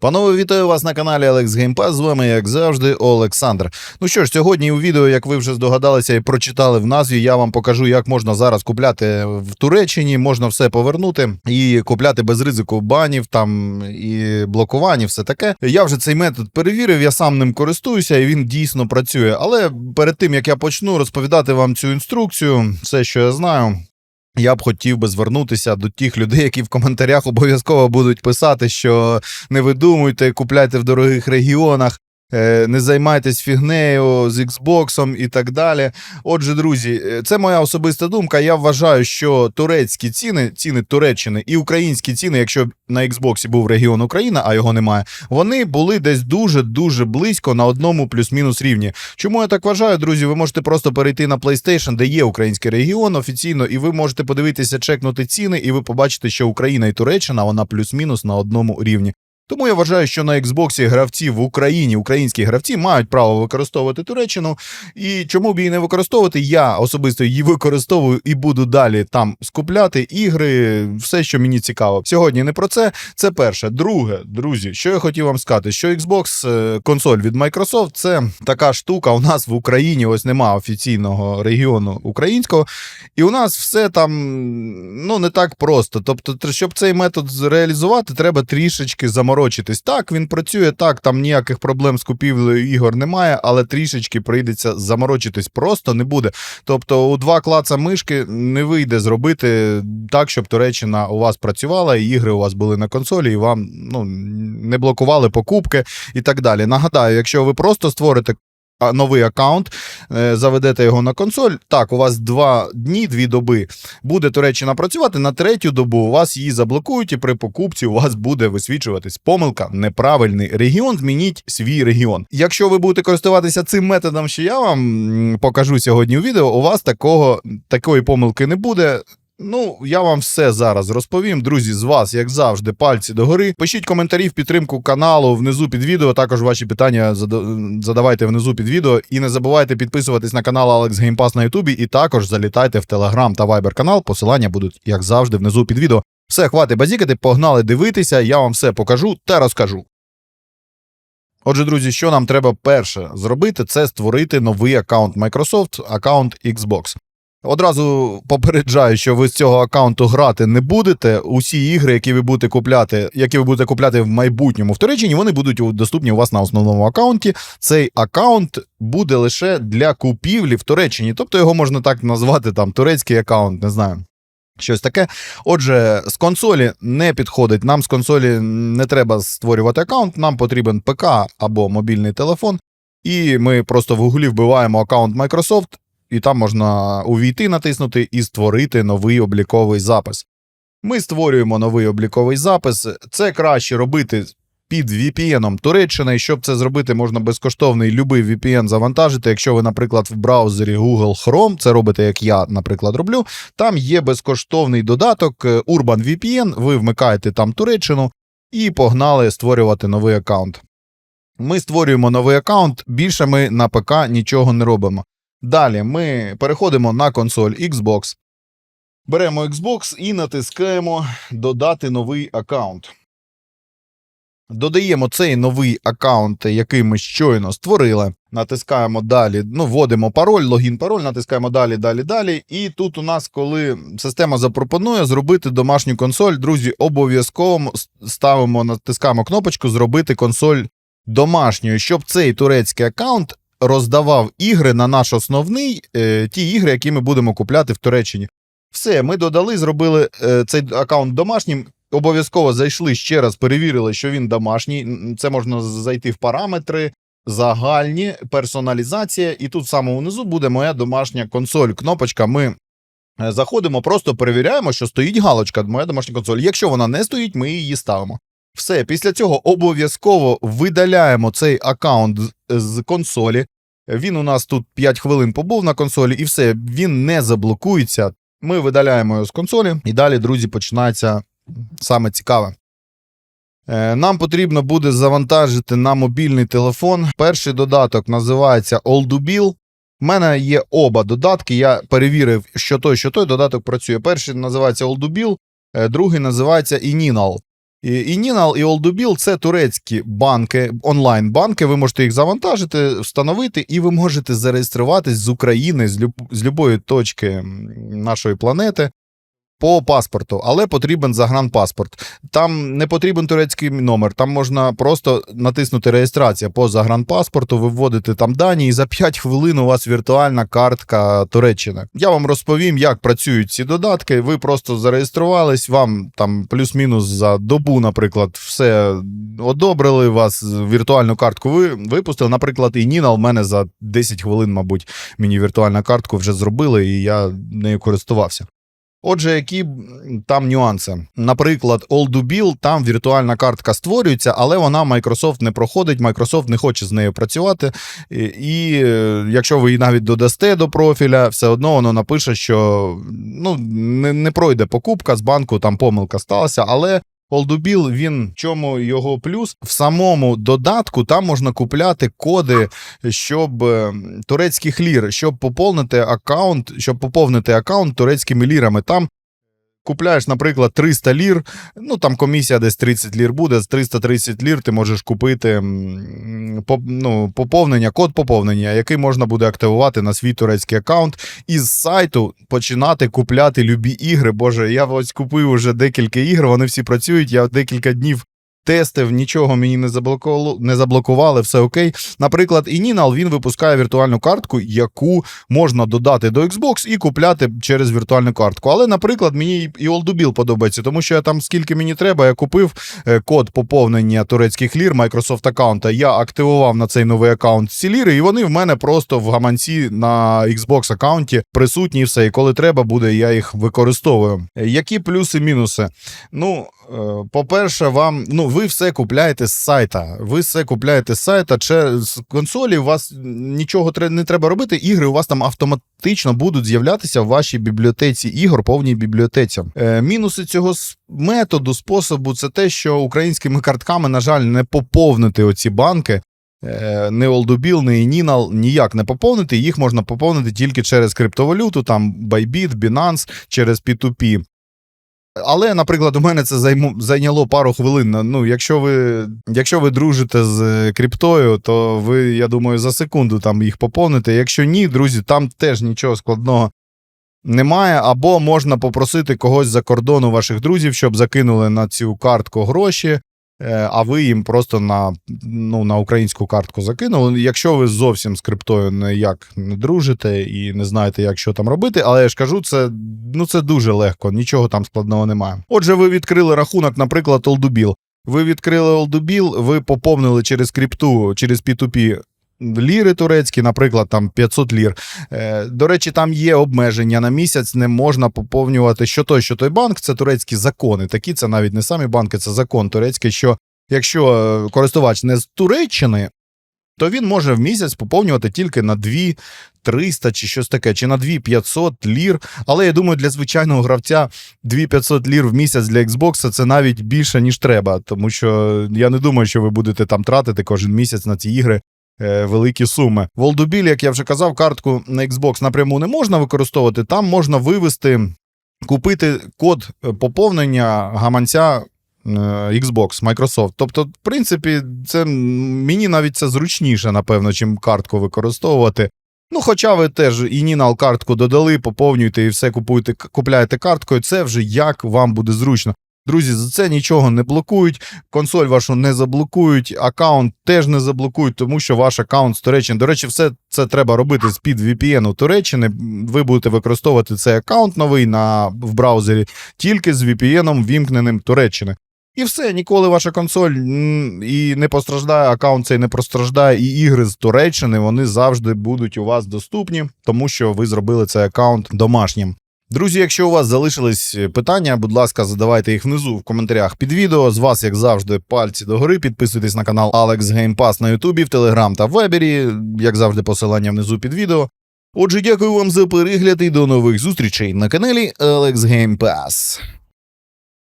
Панове, вітаю вас на каналі Game Pass, З вами, як завжди, Олександр. Ну що ж, сьогодні у відео, як ви вже здогадалися і прочитали в назві, я вам покажу, як можна зараз купляти в Туреччині. Можна все повернути і купляти без ризику банів там і блокувань, і все таке. Я вже цей метод перевірив, я сам ним користуюся, і він дійсно працює. Але перед тим як я почну розповідати вам цю інструкцію, все, що я знаю. Я б хотів би звернутися до тих людей, які в коментарях обов'язково будуть писати, що не видумуйте, купляйте в дорогих регіонах, не займайтесь фігнею з Xbox і так далі. Отже, друзі, е, це моя особиста думка. Я вважаю, що турецькі ціни, ціни Туреччини і українські ціни, якщо на Xbox був регіон Україна, а його немає, вони були десь дуже дуже близько на одному плюс-мінус рівні. Чому я так вважаю, друзі? Ви можете просто перейти на PlayStation, де є український регіон офіційно, і ви можете подивитися, чекнути ціни, і ви побачите, що Україна і Туреччина вона плюс-мінус на одному рівні. Тому я вважаю, що на Xbox гравці в Україні, українські гравці мають право використовувати Туреччину. І чому б її не використовувати? Я особисто її використовую і буду далі там скупляти ігри, все, що мені цікаво. Сьогодні не про це. Це перше. Друге, друзі, що я хотів вам сказати, що Xbox е, консоль від Microsoft це така штука. У нас в Україні ось нема офіційного регіону українського, і у нас все там ну не так просто. Тобто, щоб цей метод зреалізувати, треба трішечки заморочитись. Так, він працює так, там ніяких проблем з купівлею ігор немає, але трішечки прийдеться заморочитись. Просто не буде. Тобто, у два клаца мишки не вийде зробити так, щоб Туреччина у вас працювала, і ігри у вас були на консолі, і вам ну не блокували покупки і так далі. Нагадаю, якщо ви просто створите. Новий аккаунт, е, заведете його на консоль. Так, у вас два дні, дві доби буде Туреччина працювати. На третю добу у вас її заблокують, і при покупці у вас буде висвічуватись помилка, неправильний регіон. Змініть свій регіон. Якщо ви будете користуватися цим методом, що я вам покажу сьогодні у відео, у вас такого такої помилки не буде. Ну, я вам все зараз розповім. Друзі, з вас, як завжди, пальці догори. Пишіть коментарі в підтримку каналу внизу під відео. Також ваші питання задавайте внизу під відео. І не забувайте підписуватись на канал Alex Game Pass на Ютубі. І також залітайте в Телеграм та Viber канал. Посилання будуть, як завжди, внизу під відео. Все, хватить базікати, погнали дивитися. Я вам все покажу та розкажу. Отже, друзі, що нам треба перше зробити, це створити новий аккаунт Microsoft, аккаунт Xbox. Одразу попереджаю, що ви з цього аккаунту грати не будете. Усі ігри, які ви будете купляти, які ви будете купляти в майбутньому в Туреччині, вони будуть доступні у вас на основному аккаунті. Цей аккаунт буде лише для купівлі в Туреччині, тобто його можна так назвати там турецький аккаунт, не знаю. Щось таке. Отже, з консолі не підходить. Нам з консолі не треба створювати аккаунт, нам потрібен ПК або мобільний телефон. І ми просто в гуглі вбиваємо аккаунт Microsoft, і там можна увійти, натиснути і створити новий обліковий запис. Ми створюємо новий обліковий запис. Це краще робити під VPN Туреччини. І щоб це зробити, можна безкоштовний любий VPN завантажити. Якщо ви, наприклад, в браузері Google Chrome, це робите, як я, наприклад, роблю. Там є безкоштовний додаток е, Urban VPN. Ви вмикаєте там Туреччину і погнали створювати новий аккаунт. Ми створюємо новий аккаунт, більше ми на ПК нічого не робимо. Далі ми переходимо на консоль Xbox. Беремо Xbox і натискаємо Додати новий аккаунт. Додаємо цей новий аккаунт, який ми щойно створили. Натискаємо далі, ну, вводимо пароль, логін, пароль, натискаємо далі, далі, далі. І тут у нас, коли система запропонує зробити домашню консоль, друзі, обов'язково ставимо, натискаємо кнопочку Зробити консоль домашньою, щоб цей турецький аккаунт роздавав ігри на наш основний, е, ті ігри, які ми будемо купляти в Туреччині. Все, ми додали, зробили е, цей аккаунт домашнім. Обов'язково зайшли ще раз, перевірили, що він домашній. Це можна зайти в параметри, загальні, персоналізація. І тут в самому низу буде моя домашня консоль. Кнопочка. Ми е, заходимо, просто перевіряємо, що стоїть галочка, моя домашня консоль. Якщо вона не стоїть, ми її ставимо. Все, після цього обов'язково видаляємо цей аккаунт з- консолі. Він у нас тут 5 хвилин побув на консолі, і все, він не заблокується. Ми видаляємо його з консолі, і далі, друзі, починається саме цікаве. Е, Нам потрібно буде завантажити на мобільний телефон. Перший додаток називається Oldubil. У мене є оба додатки. Я перевірив, що той, що той додаток працює. Перший називається Oldubil, е, другий називається Ininal. І і Олдубіл це турецькі банки, онлайн-банки. Ви можете їх завантажити, встановити, і ви можете зареєструватись з України, з, люб, з любої точки нашої планети по паспорту, але потрібен загранпаспорт. Там не потрібен турецький номер, там можна просто натиснути реєстрація по загранпаспорту, ви вводите там дані, і за 5 хвилин у вас віртуальна картка Туреччини. Я вам розповім, як працюють ці додатки. Ви просто зареєструвались, вам там плюс-мінус за добу, наприклад, все одобрили вас, віртуальну картку ви випустили. Наприклад, і Ніна в мене за 10 хвилин, мабуть, мені віртуальну картку вже зробили, і я нею користувався. Отже, які там нюанси? Наприклад, Bill, там віртуальна картка створюється, але вона Microsoft не проходить, Microsoft не хоче з нею працювати. І, е, якщо ви її навіть додасте до профіля, все одно воно напише, що ну, не, не пройде покупка з банку, там помилка сталася, але. Олдубіл, він чому його плюс? В самому додатку там можна купляти коди, щоб е, турецьких лір, щоб поповнити аккаунт, щоб поповнити аккаунт турецькими лірами. Там купляєш, наприклад, 300 лір, ну там комісія десь 30 лір буде, з 330 лір ти можеш купити ну, поповнення, код поповнення, який можна буде активувати на свій турецький аккаунт, і з сайту починати купляти любі ігри. Боже, я ось купив уже декілька ігр, вони всі працюють. Я декілька днів тестив, нічого мені не заблокували, не заблокували, все окей. Наприклад, і Ninal, він випускає віртуальну картку, яку можна додати до Xbox і купляти через віртуальну картку. Але, наприклад, мені і Oldubil подобається, тому що я там скільки мені треба, я купив е, код поповнення турецьких лір Microsoft аккаунта. Я активував на цей новий аккаунт ці ліри, і вони в мене просто в гаманці на Xbox аккаунті присутні і все. І коли треба буде, я їх використовую. Е, Які плюси-мінуси? Ну, по-перше, вам ну ви все купляєте з сайта. Ви все купляєте з сайта. Чи з консолі у вас нічого не треба робити. Ігри у вас там автоматично будуть з'являтися в вашій бібліотеці ігор, повній бібліотеці. Е, мінуси цього методу, способу, це те, що українськими картками, на жаль, не поповнити оці банки. Е, Не Олдубіл, не Ninal ніяк не поповнити. Їх можна поповнити тільки через криптовалюту, там Bybit, Binance, через P2P. Але, наприклад, у мене це займо, зайняло пару хвилин. Ну, якщо ви, якщо ви дружите з е, криптою, то ви, я думаю, за секунду там їх поповните. Якщо ні, друзі, там теж нічого складного немає. Або можна попросити когось за кордону ваших друзів, щоб закинули на цю картку гроші. Е, А ви їм просто на, ну, на українську картку закинули. Якщо ви зовсім з криптою ніяк не дружите і не знаєте, як що там робити, але я ж кажу, це, ну, це дуже легко, нічого там складного немає. Отже, ви відкрили рахунок, наприклад, Олдубіл. Ви відкрили Олдубіл, ви поповнили через крипту, через P2P ліри турецькі, наприклад, там 500 лір. Е, До речі, там є обмеження на місяць, не можна поповнювати що той, що той банк. Це турецькі закони. Такі це навіть не самі банки, це закон турецький. Що якщо е, користувач не з Туреччини, то він може в місяць поповнювати тільки на 2 300 чи щось таке, чи на 2 500 лір. Але я думаю, для звичайного гравця 2 500 лір в місяць для Xbox це навіть більше, ніж треба. Тому що я не думаю, що ви будете там тратити кожен місяць на ці ігри великі суми. В Олдубілі, як я вже казав, картку на Xbox напряму не можна використовувати. Там можна вивести, купити код е, поповнення гаманця. е, Xbox, Microsoft. Тобто, в принципі, це мені навіть це зручніше, напевно, чим картку використовувати. Ну, хоча ви теж і Ninal картку додали, поповнюєте і все купуєте, купляєте карткою, це вже як вам буде зручно. Друзі, за це нічого не блокують, консоль вашу не заблокують, аккаунт теж не заблокують, тому що ваш аккаунт з Туреччини. До речі, все це треба робити з під VPN у Туреччини. Ви будете використовувати цей аккаунт новий на, в браузері тільки з VPN вімкненим Туреччини. І все, ніколи ваша консоль і не постраждає, аккаунт цей не постраждає, і ігри з Туреччини вони завжди будуть у вас доступні, тому що ви зробили цей аккаунт домашнім. Друзі, якщо у вас залишились питання, будь ласка, задавайте їх внизу в коментарях під відео. З вас, як завжди, пальці догори. Підписуйтесь на канал Alex Game Pass на Ютубі, в Телеграм та Вебері. Як завжди, посилання внизу під відео. Отже, дякую вам за перегляд і до нових зустрічей на каналі Alex Game Pass.